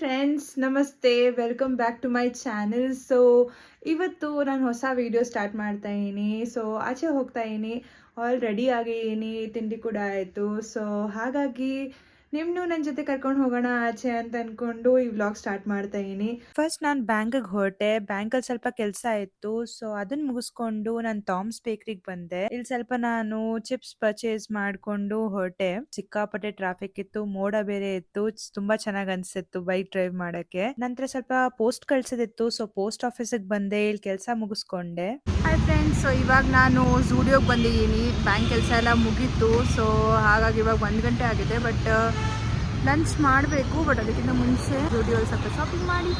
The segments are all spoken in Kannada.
ಫ್ರೆಂಡ್ಸ್ ನಮಸ್ತೆ welcome back to my channel so ಇವತ್ತು ನಾನು ಹೊಸ ವಿಡಿಯೋ ಸ್ಟಾರ್ಟ್ ಮಾಡ್ತಾ ಇದ್ದೀನಿ. ಸೊ ಆಚೆ ಹೋಗ್ತಾ ಇದ್ದೀನಿ. ಆಲ್ ರೆಡಿ ಆಗಿದ್ದೀನಿ ತಿಂಡಿ ಕೂಡ ಆಯಿತು. ಸೊ ಹಾಗಾಗಿ ನಿಮ್ಮನ್ನು ನನ್ನ ಜೊತೆ ಕರ್ಕೊಂಡು ಹೋಗೋಣ ಆಚೆ ಅಂತ ಅನ್ಕೊಂಡು ಈ ವ್ಲಾಗ್ ಸ್ಟಾರ್ಟ್ ಮಾಡ್ತಾ ಇದ್ದೀನಿ ಫಸ್ಟ್ ನಾನು ಬ್ಯಾಂಕಿಗೆ ಹೊರಟೆ. ಬ್ಯಾಂಕಲ್ಲಿ ಸ್ವಲ್ಪ ಕೆಲಸ ಇತ್ತು ಸೊ ಅದನ್ನ ಮುಗಿಸ್ಕೊಂಡು ನಾನು ಟಾಮ್ಸ್ ಬೇಕ್ರಿಗೆ ಬಂದೆ. ಇಲ್ಲಿ ಸ್ವಲ್ಪ ನಾನು ಚಿಪ್ಸ್ ಪರ್ಚೇಸ್ ಮಾಡ್ಕೊಂಡು ಹೊರಟೆ. ಸಿಕ್ಕಾಪಟ್ಟೆ ಟ್ರಾಫಿಕ್ ಇತ್ತು. ಮೋಡ ಬೇರೆ ಇತ್ತು. ತುಂಬಾ ಚೆನ್ನಾಗ್ ಅನ್ಸಿತ್ತು ಬೈಕ್ ಡ್ರೈವ್ ಮಾಡಕ್ಕೆ. ನಂತರ ಸ್ವಲ್ಪ ಪೋಸ್ಟ್ ಕಳ್ಸೋದಿತ್ತು. ಸೊ ಪೋಸ್ಟ್ ಆಫೀಸಿಗೆ ಬಂದೆ. ಇಲ್ಲಿ ಕೆಲಸ ಮುಗಿಸ್ಕೊಂಡೆ. ಹಾಯ್ ಫ್ರೆಂಡ್ಸ್ ಸೊ ಇವಾಗ ನಾನು ಝೂಡಿಯೋಗೆ ಬಂದಿದ್ದೀನಿ. ಬ್ಯಾಂಕ್ ಕೆಲಸ ಎಲ್ಲ ಮುಗೀತು ಸೊ ಹಾಗಾಗಿ ಇವಾಗ ಒಂದು ಗಂಟೆ ಆಗಿದೆ ಬಟ್ ಲಂಚ್ ಮಾಡಬೇಕು ಬಟ್ ಅದಕ್ಕಿಂತ ಮುಂಚೆ ಝೂಡಿಯೋ ಸ್ವಲ್ಪ ಶಾಪಿಂಗ್ ಮಾಡಿ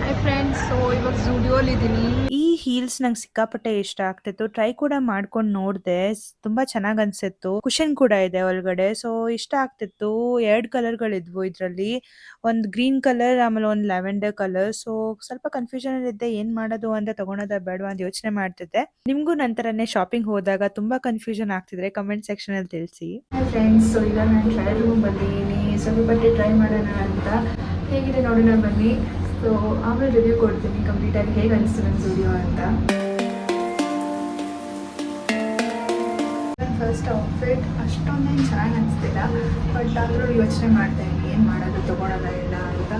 ಹಾಯ್ ಫ್ರೆಂಡ್ಸ್ ಸೊ ಇವಾಗ ಝೂಡಿಯೋಲಿ ಇದ್ದೀನಿ ಈ ಹೀಲ್ಸ್ ನಂಗೆ ಸಿಕ್ಕಾಪಟ್ಟೆ ಇಷ್ಟ ಆಗ್ತಿತ್ತು. ಟ್ರೈ ಕೂಡ ಮಾಡ್ಕೊಂಡು ನೋಡಿದೆ. ತುಂಬಾ ಚೆನ್ನಾಗ್ ಅನ್ಸಿತ್ತು. ಕುಶನ್ ಕೂಡ ಇದೆ ಒಳಗಡೆ. ಸೊ ಇಷ್ಟ ಆಗ್ತಿತ್ತು. ಎರಡ್ ಕಲರ್ ಗಳಿದ್ವು ಇದ್ರಲ್ಲಿ. ಒಂದ್ ಗ್ರೀನ್ ಕಲರ್ ಆಮೇಲೆ ಒಂದ್ ಲ್ಯಾವೆಂಡರ್ ಕಲರ್ ಸೊ ಸ್ವಲ್ಪ ಕನ್ಫ್ಯೂಷನ್ ಅಲ್ಲಿ ಇದ್ದೆ. ಏನ್ ಮಾಡೋದು ಅಂತ ತಗೊಳೋದ ಬೇಡವಾ ಅಂತ ಯೋಚನೆ ಮಾಡ್ತಿದ್ದೆ. ನಿಮ್ಗೂ ನಂತರನೇ ಶಾಪಿಂಗ್ ಹೋದಾಗ ತುಂಬಾ ಕನ್ಫ್ಯೂಷನ್ ಆಗ್ತಿದ್ರೆ ಕಮೆಂಟ್ ಸೆಕ್ಷನ್ ಅಲ್ಲಿ ತಿಳಿಸಿ. ಫ್ರೆಂಡ್ಸ್ ಈಗ ನಾನು ಸ್ವಲ್ಪ ಟ್ರೈ ಮಾಡೋಣ ಅಂತ. ಹೇಗಿದೆ ನೋಡೋಣ ಬನ್ನಿ. ಸೊ ಆಮೇಲೆ ರಿವ್ಯೂ ಕೊಡ್ತೀನಿ ಕಂಪ್ಲೀಟಾಗಿ ಹೇಗೆ ಅನಿಸ್ತು ನನ್ನ ಸ್ಟುಡಿಯೋ ಅಂತ. ಫಸ್ಟ್ ಔಟ್ಫಿಟ್ ಅಷ್ಟೊಂದೇನು ಚೆನ್ನಾಗಿ ಅನಿಸ್ತಿಲ್ಲ ಬಟ್ ಆದರೂ ಯೋಚನೆ ಮಾಡ್ತಾ ಇದ್ದೀನಿ ಏನು ಮಾಡೋದು, ತೊಗೊಳೋದ, ಇಲ್ಲ ಅಂತ.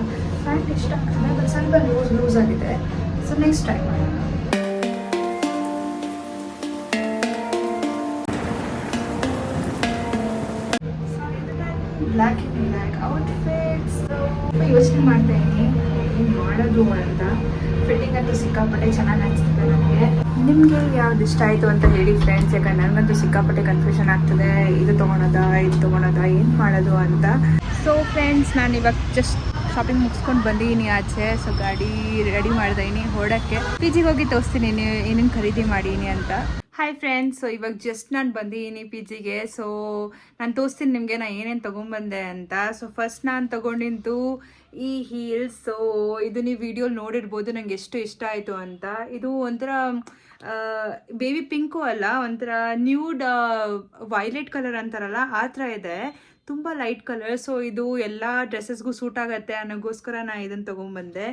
ಪ್ಯಾಂಟ್ ಇಷ್ಟ. ಆಗ್ತದೆ ಸ್ವಲ್ಪ ಲೂಸ್ ಲೂಸ್ ಆಗಿದೆ. ಸೊ ನೆಕ್ಸ್ಟ್ ಟ್ರೈ ಮಾಡೋಣ. ಬ್ಲ್ಯಾಕ್ ಇನ್ ಬ್ಲ್ಯಾಕ್ ಔಟ್ಫಿಟ್ಸ್ ಯೋಚನೆ ಮಾಡ್ತಾ ಇದ್ದೀನಿ ಏನು ಮಾಡೋದು ಅಂತ ಫಿಟ್ಟಿಂಗ್ ಅಂತೂ ಸಿಕ್ಕಾಪಟ್ಟೆ ಚೆನ್ನಾಗಿ ಅನಿಸ್ತದೆ ನನಗೆ. ನಿಮಗೆ ಯಾವ್ದು ಇಷ್ಟ ಆಯಿತು ಅಂತ ಹೇಳಿ ಫ್ರೆಂಡ್ಸ್ ಯಾಕಂದ್ರೆ ನನಗಂತೂ ಸಿಕ್ಕಾಪಟ್ಟೆ ಕನ್ಫ್ಯೂಷನ್ ಆಗ್ತದೆ. ಇದು ತೊಗೊಳೋದಾ, ಇದು ತೊಗೊಳೋದ, ಏನು ಮಾಡೋದು ಅಂತ. ಸೊ ಫ್ರೆಂಡ್ಸ್ ನಾನು ಇವಾಗ ಜಸ್ಟ್ ಶಾಪಿಂಗ್ ಮುಗಿಸ್ಕೊಂಡು ಬಂದಿದ್ದೀನಿ ಆಚೆ. ಸೊ ಗಾಡಿ ರೆಡಿ ಮಾಡಿದೀನಿ ಹೊಡೋಕ್ಕೆ ಪಿ ಜಿಗೆ ಹೋಗಿ ತೋರಿಸ್ತೀನಿ ಏನೇನು ಖರೀದಿ ಮಾಡೀನಿ ಅಂತ. ಹಾಯ್ ಫ್ರೆಂಡ್ಸ್ ಸೊ ಇವಾಗ ಜಸ್ಟ್ ನಾನು ಬಂದಿದ್ದೀನಿ ಪಿ ಜಿಗೆ ಸೊ ನಾನು ತೋರಿಸ್ತೀನಿ ನಿಮಗೆ ನಾನು ಏನೇನು ತೊಗೊಂಬಂದೆ ಅಂತ. ಸೊ ಫಸ್ಟ್ ನಾನು ತೊಗೊಂಡಿದ್ದು ಈ ಹೀಲ್ಸ್ ಸೊ ಇದು ನೀವು ವಿಡಿಯೋ ನೋಡಿರ್ಬೋದು ನನಗೆ ಎಷ್ಟು ಇಷ್ಟ ಆಯಿತು ಅಂತ. ಇದು ಒಂಥರ ಬೇಬಿ ಪಿಂಕು ಅಲ್ಲ, ಒಂಥರ ನ್ಯೂಡ್ ವೈಲೆಟ್ ಕಲರ್ ಅಂತಾರಲ್ಲ, ಆ ಥರ ಇದೆ. ತುಂಬ ಲೈಟ್ ಕಲರ್ ಸೊ ಇದು ಎಲ್ಲ ಡ್ರೆಸ್ಸಸ್ಗೂ ಸೂಟ್ ಆಗುತ್ತೆ ಅನ್ನೋಗೋಸ್ಕರ ನಾನು ಇದನ್ನು ತೊಗೊಂಬಂದೆ.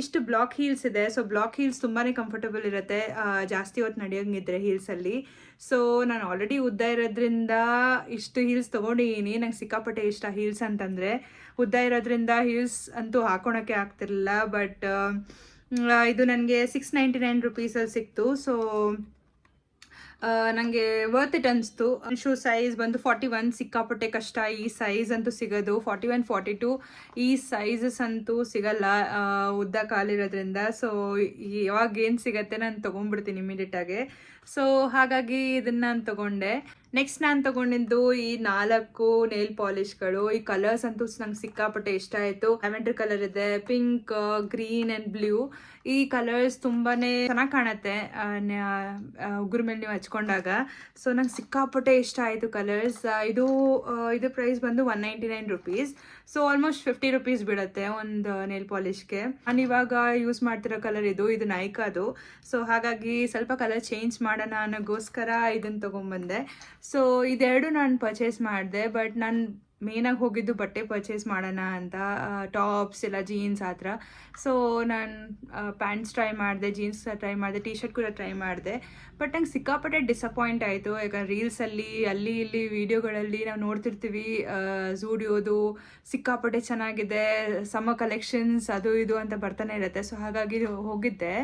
ಇಷ್ಟು ಬ್ಲಾಕ್ ಹೀಲ್ಸ್ ಇದೆ. ಸೊ ಬ್ಲಾಕ್ ಹೀಲ್ಸ್ ತುಂಬಾ ಕಂಫರ್ಟಬಲ್ ಇರುತ್ತೆ. ಜಾಸ್ತಿ ಹೊತ್ತು ನಡೆಯೋಂಗಿದ್ರೆ ಹೀಲ್ಸಲ್ಲಿ ಸೊ ನಾನು ಆಲ್ರೆಡಿ ಉದ್ದ ಇರೋದ್ರಿಂದ ಇಷ್ಟು ಹೀಲ್ಸ್ ತೊಗೊಂಡಿದ್ದೀನಿ ನಂಗೆ ಸಿಕ್ಕಾಪಟ್ಟೆ ಇಷ್ಟ ಹೀಲ್ಸ್ ಅಂತಂದರೆ. ಉದ್ದ ಇರೋದ್ರಿಂದ ಹೀಲ್ಸ್ ಅಂತೂ ಹಾಕೊಳಕ್ಕೆ ಆಗ್ತಿರಲಿಲ್ಲ. ಬಟ್ ಇದು ನನಗೆ ಸಿಕ್ಸ್ ನೈಂಟಿ ನೈನ್ ರುಪೀಸಲ್ಲಿ ಸಿಕ್ತು. ಸೊ ನನಗೆ ವರ್ತ್ ಇಟ್ ಅನಿಸ್ತು. ಶೂ ಸೈಜ್ ಬಂದು ಫಾರ್ಟಿ ಒನ್ ಸಿಕ್ಕಾಪಟ್ಟೆ ಕಷ್ಟ. ಈ ಸೈಜ್ ಅಂತೂ ಸಿಗೋದು. ಫಾರ್ಟಿ ಒನ್ ಫಾರ್ಟಿ ಟು ಈ ಸೈಜಸ್ ಅಂತೂ ಸಿಗಲ್ಲ ಉದ್ದ ಕಾಲಿರೋದ್ರಿಂದ. ಸೊ ಯಾವಾಗ ಏನು ಸಿಗತ್ತೆ ನಾನು ತೊಗೊಂಡ್ಬಿಡ್ತೀನಿ ಇಮಿಡಿಯೇಟಾಗಿ ಸೊ ಹಾಗಾಗಿ ಇದನ್ನು ನಾನು ತೊಗೊಂಡೆ. ನೆಕ್ಸ್ಟ್ ನಾನು ತೊಗೊಂಡಿದ್ದು ಈ ನಾಲ್ಕು ನೇಲ್ ಪಾಲಿಶ್ಗಳು ಈ ಕಲರ್ಸ್ ಅಂತೂ ನಂಗೆ ಸಿಕ್ಕಾಪಟ್ಟೆ ಇಷ್ಟ ಆಯಿತು. ಲ್ಯಾವೆಂಡರ್ ಕಲರ್ ಇದೆ ಪಿಂಕ್ ಗ್ರೀನ್ ಆ್ಯಂಡ್ ಬ್ಲೂ ಈ ಕಲರ್ಸ್ ತುಂಬಾನೇ ಚೆನ್ನಾಗಿ ಕಾಣುತ್ತೆ ಉಗುರ್ ಮೇಲೆ ನೀವು ಹಚ್ಕೊಂಡಾಗ. ಸೊ ನಂಗೆ ಸಿಕ್ಕಾಪಟ್ಟೆ ಇಷ್ಟ ಆಯಿತು ಕಲರ್ಸ್ ಇದು ಇದು ಪ್ರೈಸ್ ಬಂದು one ninety nine rupees so almost fifty rupees ಬೀಳುತ್ತೆ ಒಂದು ನೇಲ್ ಪಾಲಿಶ್ಗೆ ನಾನು ಇವಾಗ ಯೂಸ್ ಮಾಡ್ತಿರೋ ಕಲರ್ ಇದು ಇದು ನೈಕಾದು ಸೊ ಹಾಗಾಗಿ ಸ್ವಲ್ಪ ಕಲರ್ ಚೇಂಜ್ ಮಾಡೋಣ ಅನ್ನೋಗೋಸ್ಕರ ಇದನ್ನು ತೊಗೊಂಬಂದೆ. ಸೊ ಇದೆರಡು ನಾನು ಪರ್ಚೇಸ್ ಮಾಡಿದೆ ಬಟ್ ನಾನು ಮೇನಾಗಿ ಹೋಗಿದ್ದು ಬಟ್ಟೆ ಪರ್ಚೇಸ್ ಮಾಡೋಣ ಅಂತ ಟಾಪ್ಸ್ ಎಲ್ಲ ಜೀನ್ಸ್ ಆ ಥರ ಸೊ ನಾನು ಪ್ಯಾಂಟ್ಸ್ ಟ್ರೈ ಮಾಡಿದೆ ಜೀನ್ಸ್ ಟ್ರೈ ಮಾಡಿದೆ ಟಿ ಶರ್ಟ್ ಕೂಡ ಟ್ರೈ ಮಾಡಿದೆ. ಬಟ್ ನಂಗೆ ಸಿಕ್ಕಾಪಟ್ಟೆ ಡಿಸಪಾಯಿಂಟ್ ಆಯಿತು. ಯಾಕಂದ್ರೆ ರೀಲ್ಸಲ್ಲಿ ಅಲ್ಲಿ ಇಲ್ಲಿ ವಿಡಿಯೋಗಳಲ್ಲಿ ನಾವು ನೋಡ್ತಿರ್ತೀವಿ ಝೂಡಿಯೋದು ಸಿಕ್ಕಾಪಟ್ಟೆ ಚೆನ್ನಾಗಿದೆ ಸಮ ಕಲೆಕ್ಷನ್ಸ್ ಅದು ಇದು ಅಂತ ಬರ್ತಾನೆ ಇರುತ್ತೆ. ಸೊ ಹಾಗಾಗಿ ಹೋಗಿದ್ದೆ.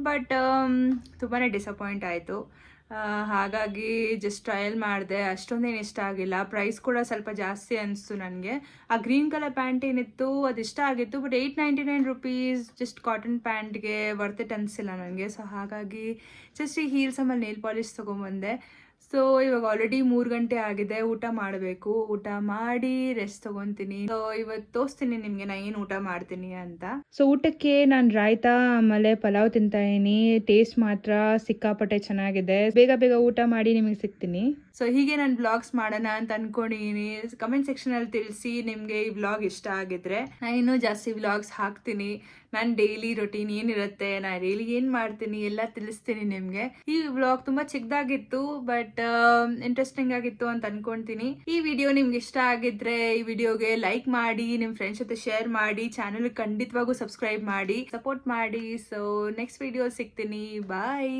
ಬಟ್ ತುಂಬಾ ಡಿಸಪಾಯಿಂಟ್ ಆಯಿತು. ಹಾಗಾಗಿ ಜಸ್ಟ್ ಟ್ರಯಲ್ ಮಾಡಿದೆ. ಅಷ್ಟೊಂದೇನು ಇಷ್ಟ ಆಗಿಲ್ಲ. ಪ್ರೈಸ್ ಕೂಡ ಸ್ವಲ್ಪ ಜಾಸ್ತಿ ಅನಿಸ್ತು ನನಗೆ. ಆ ಗ್ರೀನ್ ಕಲರ್ ಪ್ಯಾಂಟ್ ಏನಿತ್ತು, ಅದು ಇಷ್ಟ ಆಗಿತ್ತು. But eight ninety nine rupees just cotton ಪ್ಯಾಂಟ್ಗೆ worth it ಅನಿಸಿಲ್ಲ ನನಗೆ. ಸೊ ಹಾಗಾಗಿ ಜಸ್ಟ್ ಈ ಹೀಲ್ಸ್ ಆಮೇಲೆ ನೇಲ್ ಪಾಲಿಶ್ ತೊಗೊಂಬಂದೆ. ಸೊ ಇವಾಗ ಆಲ್ರೆಡಿ ಮೂರು ಗಂಟೆ ಆಗಿದೆ ಊಟ ಮಾಡಬೇಕು. ಊಟ ಮಾಡಿ ರೆಸ್ಟ್ ತಗೊಂತೀನಿ. ಸೊ ಇವತ್ತು ತೋರಿಸ್ತೀನಿ ನಿಮಗೆ ನಾ ಏನು ಊಟ ಮಾಡ್ತೀನಿ ಅಂತ. ಸೊ ಊಟಕ್ಕೆ ನಾನು ರಾಯ್ತಾ ಆಮೇಲೆ ಪಲಾವ್ ತಿಂತಾ ಇದೀನಿ ಟೇಸ್ಟ್ ಮಾತ್ರ ಸಿಕ್ಕಾಪಟ್ಟೆ ಚೆನ್ನಾಗಿದೆ. ಬೇಗ ಬೇಗ ಊಟ ಮಾಡಿ ನಿಮಗೆ ಸಿಗ್ತೀನಿ. ಸೊ ಹೀಗೆ ನಾನು ಬ್ಲಾಗ್ಸ್ ಮಾಡೋಣ ಅಂತ ಅನ್ಕೊಂಡಿದ್ದೀನಿ ಕಮೆಂಟ್ ಸೆಕ್ಷನ್ ಅಲ್ಲಿ ತಿಳಿಸಿ ನಿಮಗೆ ಈ ಬ್ಲಾಗ್ ಇಷ್ಟ ಆಗಿದ್ರೆ. ನಾನು ಇನ್ನೂ ಜಾಸ್ತಿ ಬ್ಲಾಗ್ಸ್ ಹಾಕ್ತೀನಿ. ನನ್ನ ಡೈಲಿ ರೊಟೀನ್ ಏನಿರುತ್ತೆ ನಾನು ಡೈಲಿ ಏನು ಮಾಡ್ತೀನಿ ಎಲ್ಲ ತಿಳಿಸ್ತೀನಿ ನಿಮಗೆ. ಈ ಬ್ಲಾಗ್ ತುಂಬ ಚಿಕ್ಕದಾಗಿತ್ತು ಬಟ್ ಇಂಟ್ರೆಸ್ಟಿಂಗ್ ಆಗಿತ್ತು ಅಂತ ಅನ್ಕೊಂತೀನಿ. ಈ ವಿಡಿಯೋ ನಿಮ್ಗೆ ಇಷ್ಟ ಆಗಿದ್ರೆ ಈ ವಿಡಿಯೋಗೆ ಲೈಕ್ ಮಾಡಿ, ನಿಮ್ ಫ್ರೆಂಡ್ಸ್ ಜೊತೆ ಶೇರ್ ಮಾಡಿ ಚಾನಲ್ ಖಂಡಿತವಾಗೂ ಸಬ್ಸ್ಕ್ರೈಬ್ ಮಾಡಿ ಸಪೋರ್ಟ್ ಮಾಡಿ. ಸೊ ನೆಕ್ಸ್ಟ್ ವಿಡಿಯೋ ಸಿಗ್ತೀನಿ. ಬಾಯ್